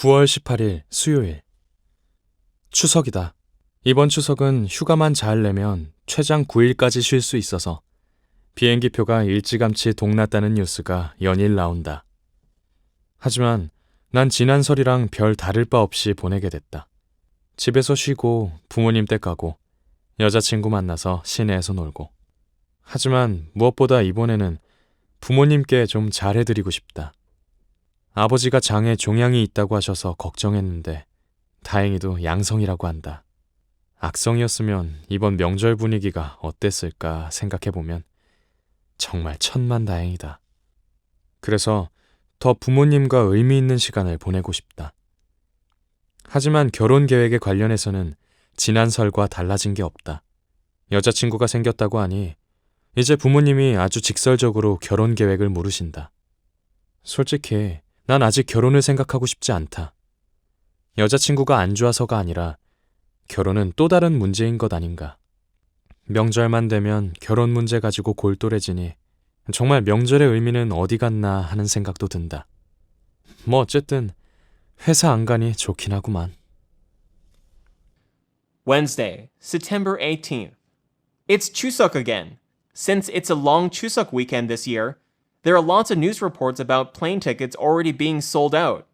9월 18일 수요일. 추석이다. 이번 추석은 휴가만 잘 내면 최장 9일까지 쉴 수 있어서 비행기표가 일찌감치 동났다는 뉴스가 연일 나온다. 하지만 난 지난 설이랑 별 다를 바 없이 보내게 됐다. 집에서 쉬고 부모님 댁 가고 여자친구 만나서 시내에서 놀고. 하지만 무엇보다 이번에는 부모님께 좀 잘해드리고 싶다. 아버지가 장에 종양이 있다고 하셔서 걱정했는데 다행히도 양성이라고 한다. 악성이었으면 이번 명절 분위기가 어땠을까 생각해보면 정말 천만 다행이다. 그래서 더 부모님과 의미 있는 시간을 보내고 싶다. 하지만 결혼 계획에 관련해서는 지난 설과 달라진 게 없다. 여자친구가 생겼다고 하니 이제 부모님이 아주 직설적으로 결혼 계획을 물으신다. 솔직히 난 아직 결혼을 생각하고 싶지 않다. 여자친구가 안 좋아서가 아니라 결혼은 또 다른 문제인 것 아닌가. 명절만 되면 결혼 문제 가지고 골똘해지니 정말 명절의 의미는 어디 갔나 하는 생각도 든다. 뭐 어쨌든 회사 안 가니 좋긴 하구만. Wednesday, September 18th. It's Chuseok again. Since it's a long Chuseok weekend this year, there are lots of news reports about plane tickets already being sold out.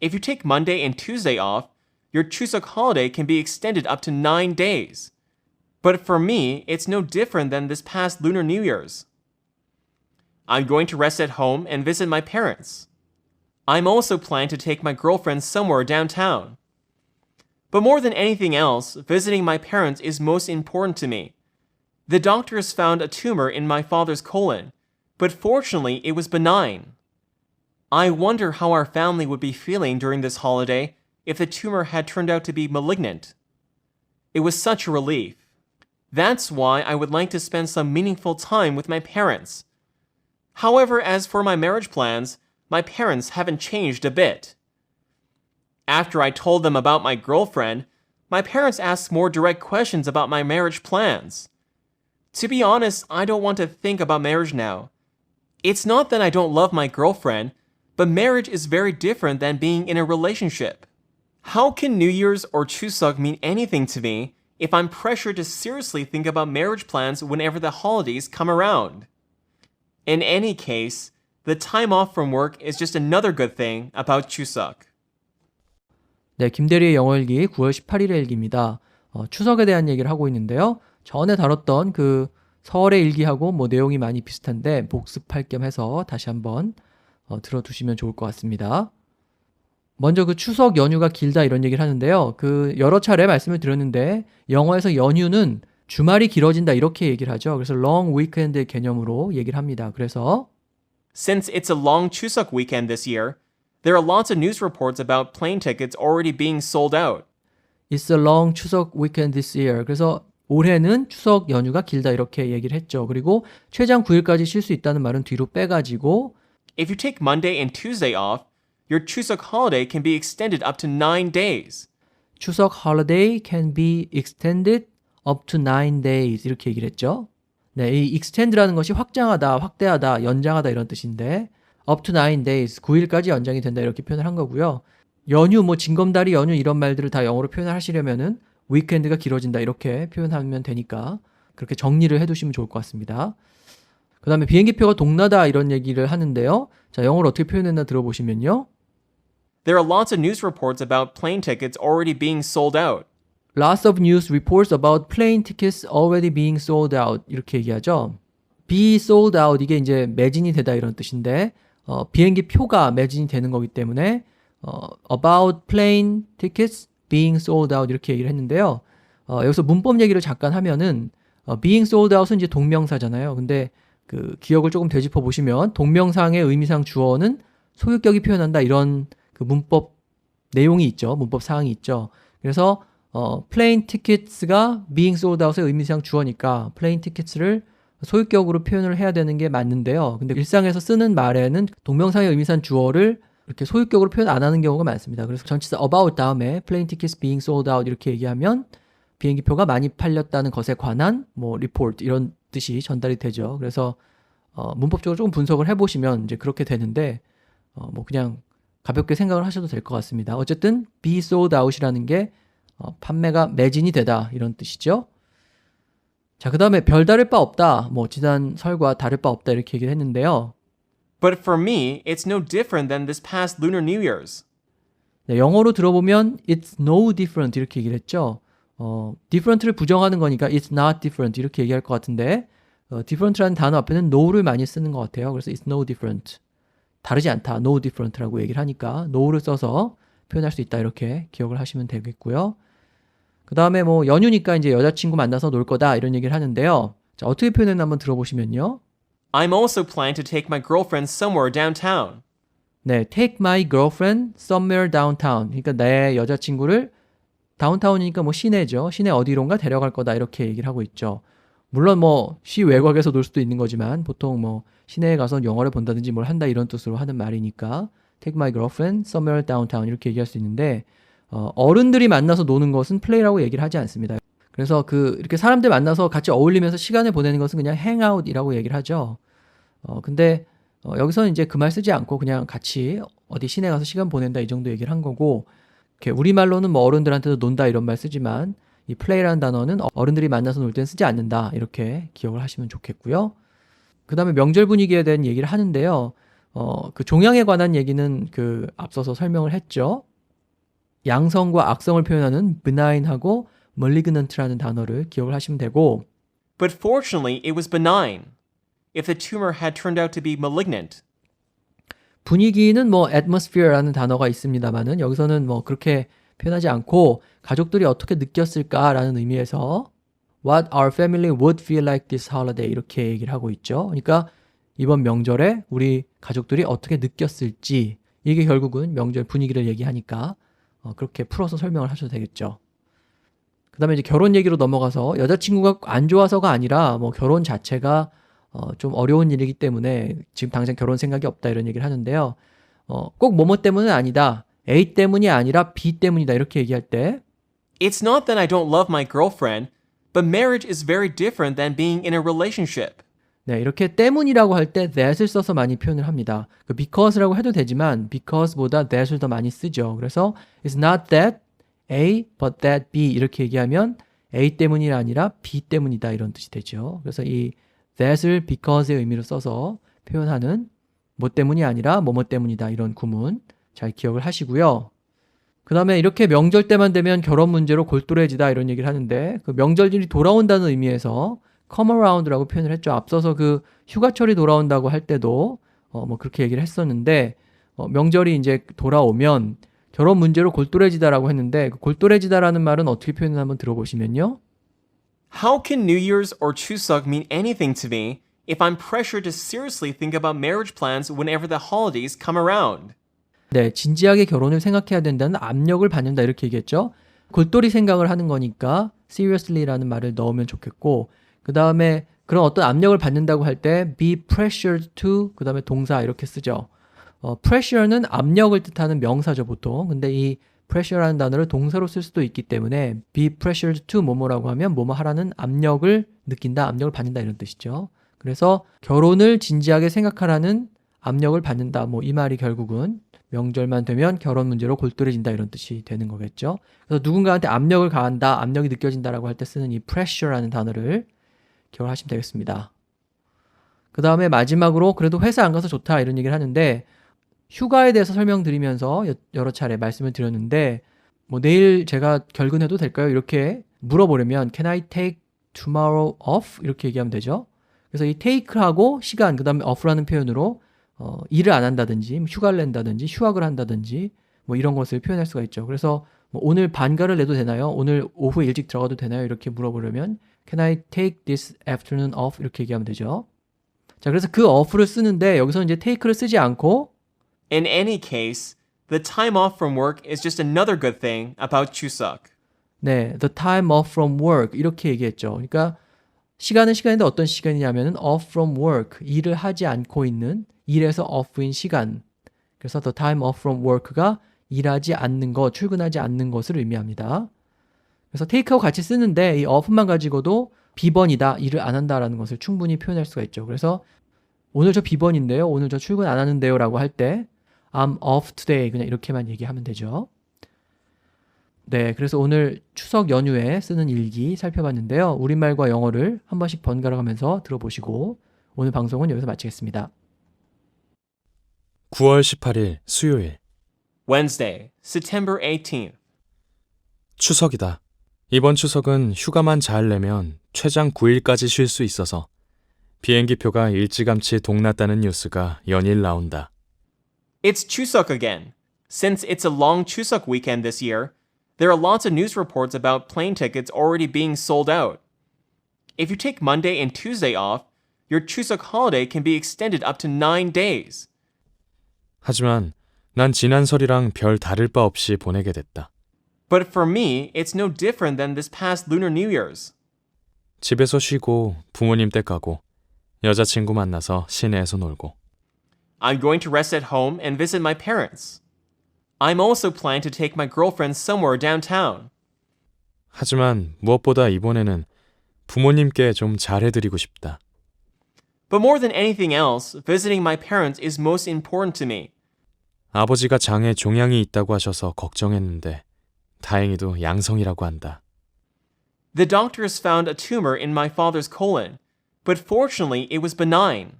If you take Monday and Tuesday off, your Chuseok holiday can be extended up to nine days. But for me, it's no different than this past Lunar New Year's. I'm going to rest at home and visit my parents. I'm also planning to take my girlfriend somewhere downtown. But more than anything else, visiting my parents is most important to me. The doctors found a tumor in my father's colon, but fortunately it was benign. I wonder how our family would be feeling during this holiday if the tumor had turned out to be malignant. It was such a relief. That's why I would like to spend some meaningful time with my parents. However, as for my marriage plans, my parents haven't changed a bit. After I told them about my girlfriend, my parents asked more direct questions about my marriage plans. To be honest, I don't want to think about marriage now. It's not that I don't love my girlfriend, but marriage is very different than being in a relationship. How can New Year's or Chuseok mean anything to me if I'm pressured to seriously think about marriage plans whenever the holidays come around? In any case, the time off from work is just another good thing about Chuseok. 네, 김대리의 영어일기 9월 18일의 일기입니다. 어, 추석에 대한 얘기를 하고 있는데요. 전에 다뤘던 그 설의 일기하고 뭐 내용이 많이 비슷한데 복습할 겸 해서 다시 한번 어, 들어두시면 좋을 것 같습니다. 먼저 그 추석 연휴가 길다 이런 얘기를 하는데요. 그 여러 차례 말씀을 드렸는데 영어에서 연휴는 주말이 길어진다 이렇게 얘기를 하죠. 그래서 long weekend의 개념으로 얘기를 합니다. 그래서 Since it's a long Chuseok weekend this year, there are lots of news reports about plane tickets already being sold out. It's a long 추석 weekend this year. 그래서 올해는 추석 연휴가 길다 이렇게 얘기를 했죠. 그리고 최장 9일까지 쉴 수 있다는 말은 뒤로 빼가지고 If you take Monday and Tuesday off, your Chuseok holiday can be extended up to nine days. 추석 holiday can be extended up to 9 days 이렇게 얘기를 했죠. 네, 이 extend라는 것이 확장하다, 확대하다, 연장하다 이런 뜻인데 up to 9 days, 9일까지 연장이 된다 이렇게 표현을 한 거고요. 연휴, 뭐 징검다리 연휴 이런 말들을 다 영어로 표현을 하시려면은 위켄드가 길어진다 이렇게 표현하면 되니까 그렇게 정리를 해두시면 좋을 것 같습니다. 그 다음에 비행기표가 동나다 이런 얘기를 하는데요. 자, 영어로 어떻게 표현했나 들어보시면요. There are lots of news reports about plane tickets already being sold out. Lots of news reports about plane tickets already being sold out 이렇게 얘기하죠. be sold out 이게 이제 매진이 되다 이런 뜻인데 어, 비행기 표가 매진이 되는 거기 때문에 어, about plane tickets being sold out 이렇게 얘기를 했는데요. 어, 여기서 문법 얘기를 잠깐 하면은 어, being sold out은 이제 동명사잖아요. 근데 그 기억을 조금 되짚어 보시면 동명상의 의미상 주어는 소유격이 표현한다 이런 그 문법 내용이 있죠. 문법 사항이 있죠. 그래서 어, plane tickets가 being sold out의 의미상 주어니까 plane tickets를 소유격으로 표현을 해야 되는 게 맞는데요. 근데 일상에서 쓰는 말에는 동명상의 의미상 주어를 이렇게 소유격으로 표현 안 하는 경우가 많습니다. 그래서 전치사 about 다음에 plane tickets being sold out 이렇게 얘기하면 비행기 표가 많이 팔렸다는 것에 관한 뭐 report 이런 뜻이 전달이 되죠. 그래서 어, 문법적으로 조금 분석을 해보시면 이제 그렇게 되는데 어, 뭐 그냥 가볍게 생각을 하셔도 될 것 같습니다. 어쨌든 be sold out이라는 게 어, 판매가 매진이 되다 이런 뜻이죠. 자, 그 다음에 별다를 바 없다. 뭐 지난 설과 다를 바 없다 이렇게 얘기를 했는데요. But for me, it's no different than this past Lunar New Year's. 네, 영어로 들어보면 it's no different 이렇게 얘기를 했죠. 어, different를 부정하는 거니까 it's not different 이렇게 얘기할 것 같은데 어, different라는 단어 앞에는 no를 많이 쓰는 것 같아요. 그래서 it's no different. 다르지 않다. no different라고 얘기를 하니까 no를 써서 표현할 수 있다. 이렇게 기억을 하시면 되겠고요. 그 다음에 뭐 연휴니까 이제 여자친구 만나서 놀 거다 이런 얘기를 하는데요. 자, 어떻게 표현했나 한번 들어보시면요. I'm also planning to take my girlfriend somewhere downtown. 네, take my girlfriend somewhere downtown. 그러니까 내 여자친구를 다운타운이니까 뭐 시내죠. 시내 어디론가 데려갈 거다 이렇게 얘기를 하고 있죠. 물론 뭐 시 외곽에서 놀 수도 있는 거지만 보통 뭐 시내에 가서 영화를 본다든지 뭘 한다 이런 뜻으로 하는 말이니까 take my girlfriend somewhere downtown 이렇게 얘기할 수 있는데 어, 어른들이 만나서 노는 것은 플레이라고 얘기를 하지 않습니다. 그래서 그 이렇게 사람들 만나서 같이 어울리면서 시간을 보내는 것은 그냥 행아웃이라고 얘기를 하죠. 어, 근데 어, 여기서는 이제 그 말 쓰지 않고 그냥 같이 어디 시내 가서 시간 보낸다 이 정도 얘기를 한 거고 이렇게 우리말로는 뭐 어른들한테도 논다 이런 말 쓰지만 이 플레이라는 단어는 어른들이 만나서 놀땐 쓰지 않는다 이렇게 기억을 하시면 좋겠고요. 그 다음에 명절 분위기에 대한 얘기를 하는데요. 어, 그 종양에 관한 얘기는 그 앞서서 설명을 했죠. 양성과 악성을 표현하는 benign하고 malignant라는 단어를 기억을 하시면 되고 But fortunately, it was benign. If the tumor had turned out to be malignant, 분위기는 뭐 atmosphere라는 단어가 있습니다만은 여기서는 뭐 그렇게 표현하지 않고 가족들이 어떻게 느꼈을까라는 의미에서 what our family would feel like this holiday 이렇게 얘기를 하고 있죠. 그러니까 이번 명절에 우리 가족들이 어떻게 느꼈을지 이게 결국은 명절 분위기를 얘기하니까 어, 그렇게 풀어서 설명을 하셔도 되겠죠. 그다음에 이제 결혼 얘기로 넘어가서 여자친구가 안 좋아서가 아니라 뭐 결혼 자체가 어, 좀 어려운 일이기 때문에 지금 당장 결혼 생각이 없다 이런 얘기를 하는데요. 어, 꼭 뭐뭐 때문은 아니다. A 때문이 아니라 B 때문이다 이렇게 얘기할 때 it's not that I don't love my girlfriend, but marriage is very different than being in a relationship. 네, 이렇게 때문이라고 할 때 that을 써서 많이 표현을 합니다. 그 because라고 해도 되지만 because보다 that을 더 많이 쓰죠. 그래서 it's not that A but that B 이렇게 얘기하면 A 때문이 아니라 B 때문이다 이런 뜻이 되죠. 그래서 이 that을 because의 의미로 써서 표현하는 뭐 때문이 아니라 뭐뭐 때문이다 이런 구문 잘 기억을 하시고요. 그 다음에 이렇게 명절 때만 되면 결혼 문제로 골똘해지다 이런 얘기를 하는데 그 명절들이 돌아온다는 의미에서 come around라고 표현을 했죠. 앞서서 그 휴가철이 돌아온다고 할 때도 어 뭐 그렇게 얘기를 했었는데 어 명절이 이제 돌아오면 결혼 문제로 골똘해지다라고 했는데 그 골똘해지다라는 말은 어떻게 표현을 한번 들어보시면요. How can New Year's or Chuseok mean anything to me if I'm pressured to seriously think about marriage plans whenever the holidays come around? 네, 진지하게 결혼을 생각해야 된다는 압력을 받는다 이렇게 얘기했죠. 골똘히 생각을 하는 거니까 seriously라는 말을 넣으면 좋겠고 그 다음에 그런 어떤 압력을 받는다고 할 때 be pressured to 그 다음에 동사 이렇게 쓰죠. 어, pressure는 압력을 뜻하는 명사죠 보통. 근데 이 pressure라는 단어를 동사로 쓸 수도 있기 때문에 be pressured to 뭐뭐라고 하면 뭐뭐 하라는 압력을 느낀다, 압력을 받는다 이런 뜻이죠. 그래서 결혼을 진지하게 생각하라는 압력을 받는다. 뭐 이 말이 결국은 명절만 되면 결혼 문제로 골똘해진다 이런 뜻이 되는 거겠죠. 그래서 누군가한테 압력을 가한다, 압력이 느껴진다라고 할 때 쓰는 이 pressure라는 단어를 기억을 하시면 되겠습니다. 그 다음에 마지막으로 그래도 회사 안 가서 좋다 이런 얘기를 하는데 휴가에 대해서 설명드리면서 여- 여러 차례 말씀을 드렸는데 뭐 내일 제가 결근해도 될까요? 이렇게 물어보려면 Can I take tomorrow off? 이렇게 얘기하면 되죠. 그래서 이 take하고 시간 그 다음에 off라는 표현으로 어, 일을 안 한다든지 휴가를 낸다든지 휴학을 한다든지 뭐 이런 것을 표현할 수가 있죠. 그래서 뭐 오늘 반가를 내도 되나요? 오늘 오후에 일찍 들어가도 되나요? 이렇게 물어보려면 Can I take this afternoon off? 이렇게 얘기하면 되죠. 자, 그래서 그 off를 쓰는데 여기서 이제 take를 쓰지 않고 In any case, the time off from work is just another good thing about Chuseok. 네, the time off from work 이렇게 얘기했죠. 그러니까 시간은 시간인데 어떤 시간이냐면은 off from work 일을 하지 않고 있는 일에서 off인 시간. 그래서 the time off from work가 일하지 않는 것, 출근하지 않는 것을 의미합니다. 그래서 take하고 같이 쓰는데 이 off만 가지고도 비번이다, 일을 안 한다라는 것을 충분히 표현할 수가 있죠. 그래서 오늘 저 비번인데요, 오늘 저 출근 안 하는데요라고 할 때 I'm off today. 그냥 이렇게만 얘기하면 되죠. 네, 그래서 오늘 추석 연휴에 쓰는 일기 살펴봤는데요. 우리말과 영어를 한 번씩 번갈아 가면서 들어보시고 오늘 방송은 여기서 마치겠습니다. 9월 18일 수요일 Wednesday, September 18th. 추석이다. 이번 추석은 휴가만 잘 내면 최장 9일까지 쉴 수 있어서 비행기표가 일찌감치 동났다는 뉴스가 연일 나온다. It's Chuseok again. Since it's a long Chuseok weekend this year, there are lots of news reports about plane tickets already being sold out. If you take Monday and Tuesday off, your Chuseok holiday can be extended up to nine days. 하지만 난 지난 설이랑 별 다를 바 없이 보내게 됐다. But for me, it's no different than this past Lunar New Year's. 집에서 쉬고 부모님 댁 가고 여자친구 만나서 시내에서 놀고 I'm going to rest at home and visit my parents. I'm also planning to take my girlfriend somewhere downtown. 하지만 무엇보다 이번에는 부모님께 좀 잘해드리고 싶다. But more than anything else, visiting my parents is most important to me. 아버지가 장에 종양이 있다고 하셔서 걱정했는데 다행히도 양성이라고 한다. The doctors found a tumor in my father's colon, but fortunately it was benign.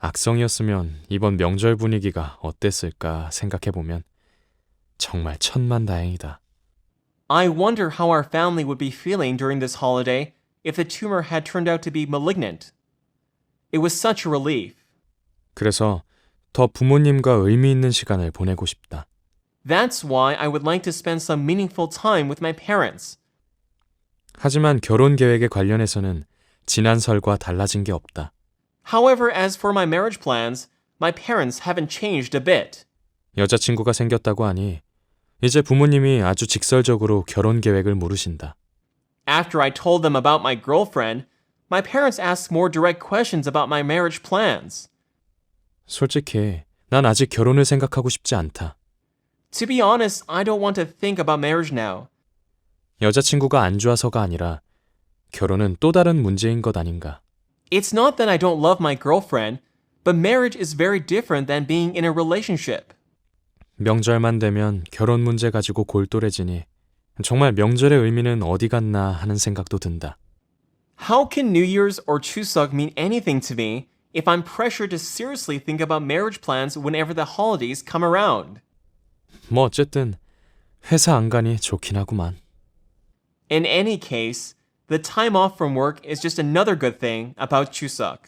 악성이었으면 이번 명절 분위기가 어땠을까 생각해보면 정말 천만 다행이다. I wonder how our family would be feeling during this holiday if the tumor had turned out to be malignant. It was such a relief. 그래서 더 부모님과 의미 있는 시간을 보내고 싶다. That's why I would like to spend some meaningful time with my parents. 하지만 결혼 계획에 관련해서는 지난 설과 달라진 게 없다. However, as for my marriage plans, my parents haven't changed a bit. 여자친구가 생겼다고 하니 이제 부모님이 아주 직설적으로 결혼 계획을 물으신다. After I told them about my girlfriend, my parents asked more direct questions about my marriage plans. 솔직히 난 아직 결혼을 생각하고 싶지 않다. To be honest, I don't want to think about marriage now. 여자친구가 안 좋아서가 아니라 결혼은 또 다른 문제인 것 아닌가. It's not that I don't love my girlfriend, but marriage is very different than being in a relationship. 명절만 되면 결혼 문제 가지고 골똘해지니 정말 명절의 의미는 어디 갔나 하는 생각도 든다. How can New Year's or Chuseok mean anything to me if I'm pressured to seriously think about marriage plans whenever the holidays come around? 뭐 어쨌든 회사 안 가니 좋긴 하구만. In any case, the time off from work is just another good thing about Chuseok.